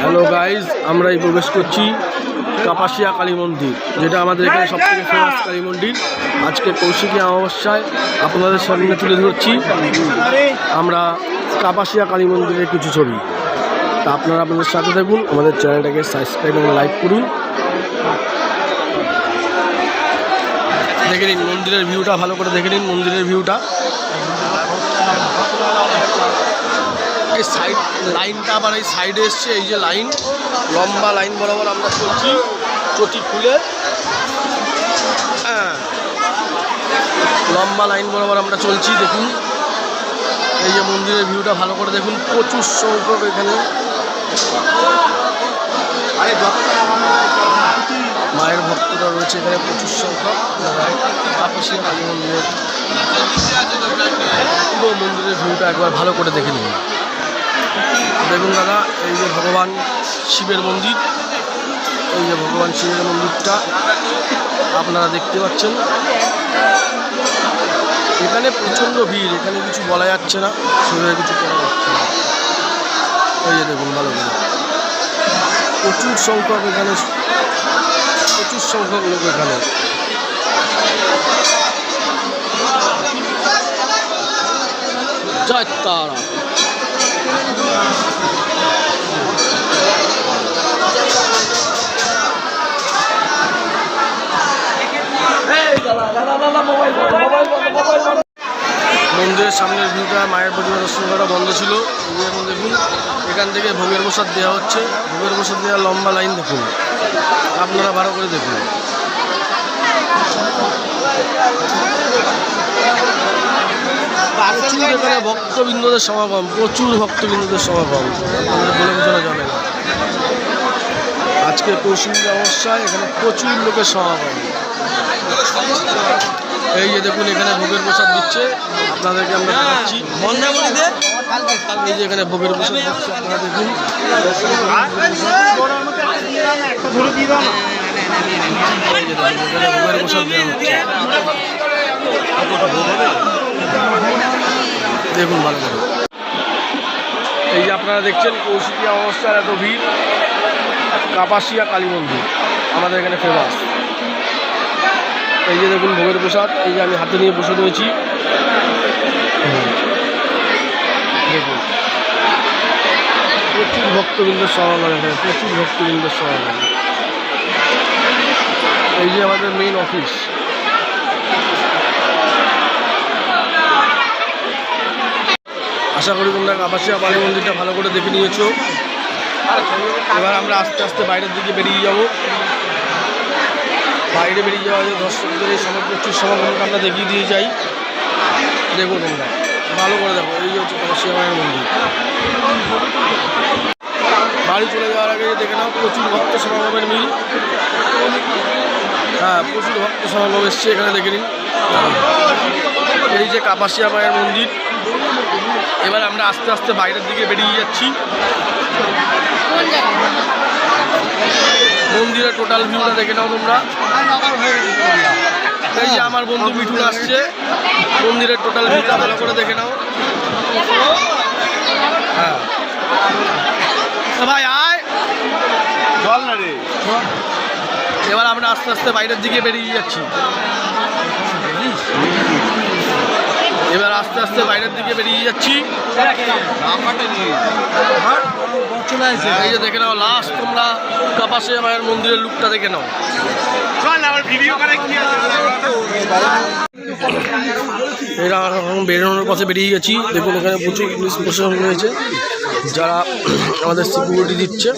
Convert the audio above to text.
Hello guys আমরা এই প্রবেশ করছি কাপাসিয়া কালী মন্দির, যেটা আমাদের এখানে সব থেকে ফেমাস কালী মন্দির। আজকে কৌশিকী অমাবস্যায় আপনাদের সামনে তুলে ধরছি। আমরা কাপাসিয়া কালী মন্দিরের কিছু ছবি। তা আপনারা আপনাদের সাথে থাকুন, আমাদের চ্যানেলটাকে সাবস্ক্রাইব এবং লাইক করুন। দেখে নিন, মন্দিরের ভিউটা ভালো করে দেখে নিন, মন্দিরের ভিউটা এই সাইড লাইনটা আবার এই সাইডে এসছে এই যে লাইন লম্বা লাইন বরাবর আমরা চলছি চটি খুলে। হ্যাঁ লম্বা লাইন বরাবর আমরা চলছি দেখুন। এই যে মন্দিরের ভিউটা ভালো করে দেখুন প্রচুর সংখ্যক এখানে। মায়ের ভক্তরা রয়েছে এখানে প্রচুর সংখ্যক। তাপসী কালী মন্দিরের পুরো মন্দিরের ভিউটা একবার ভালো করে দেখে নিন। দেখুন দাদা, এই যে ভগবান শিবের মন্দির, এই যে ভগবান শিবের মন্দিরটা আপনারা দেখতে পাচ্ছেন। এখানে প্রচণ্ড ভিড়, এখানে কিছু বলা যাচ্ছে না, সেভাবে কিছু করা যাচ্ছে না। এই যে দেখুন, ভালো করে। প্রচুর সংখ্যক এখানে, প্রচুর সংখ্যক লোক এখানে। জয় তারা মন্দিরের সামনের ভিউটা মায়ের প্রতিমা দর্শন করা বন্ধ ছিল। এখন দেখুন এখান থেকে ভোগের প্রসাদ দেওয়া হচ্ছে। ভোগের প্রসাদ দেওয়া লম্বা লাইন দেখুন। আপনারা ভালো করে দেখুন। প্রচুর এখানে ভক্তবৃন্দদের সমাগম, প্রচুর ভক্তবৃন্দদের সমাগম। আপনাদের বলে না। আজকে কৌশলী অবস্থায় এখানে প্রচুর লোকের সমাগম। এই যে দেখুন এখানে ভোগের প্রসাদ দিচ্ছে। আপনাদেরকে আমরা দেখাচ্ছি। এই যে এখানে ভোগের প্রসাদ দিচ্ছে আপনারা দেখুন। দেখুন, ভালো করে। এই যে আপনারা দেখছেন কৌশিকী অবস্থার এত ভিড়। কাপাসিয়া কালী মন্দির আমাদের এখানে ফেমাস এই যে দেখুন ভোগের প্রসাদ, এই যে আমি হাতে নিয়ে বসে রয়েছি। দেখুন। প্রচুর ভক্তবৃন্দের সমাগম এখানে, প্রচুর ভক্তবৃন্দের সমাগম। এই যে আমাদের মেইন অফিস আশা করি তোমরা কাপাসিয়া কালী মন্দিরটা ভালো করে দেখে নিয়েছো। এবার আমরা আস্তে আস্তে বাইরের দিকে বেরিয়ে যাব। বাইরে বেরিয়ে যাওয়া যে দর্শকদের এই সময়, প্রচুর সমাগমকে আমরা দেখিয়ে দিয়ে যাই। দেখো তোমরা, ভালো করে দেখো, এই হচ্ছে কাপাসিয়া মায়ের মন্দির। বাড়ি চলে যাওয়ার আগে দেখে নাও, প্রচুর ভক্ত সমাগমের মিল। হ্যাঁ প্রচুর ভক্ত সমাগম এসছে, এখানে দেখে নিন। এই যে কাপাসিয়া মায়ের মন্দির। এবার আমরা আস্তে আস্তে বাইরের দিকে বেরিয়ে যাচ্ছি। মন্দিরের টোটাল ভিউটা দেখে নাও তোমরা। এই যে আমার বন্ধু মিঠুন আসছে। মন্দিরের টোটাল ভিউটা ভালো করে দেখে নাও। হ্যাঁ। ভাই আয়। চল না রে। এবার আমরা আস্তে আস্তে বাইরের দিকে বেরিয়ে যাচ্ছি এবার আস্তে বাইরের দিকে বেরিয়ে যাচ্ছি। এই যে দেখে নাও লাস্ট তোমরা কাপাসে মায়ের মন্দিরের লুকটা দেখে নাও। চল না আমার ভিডিও করে কি আছে? এরা বেরোনোর পথে বেরিয়ে গেছি। দেখুন এখানে প্রচুর পুলিশ প্রশাসন রয়েছে। যারা আমাদের সিকিউরিটি দিচ্ছে।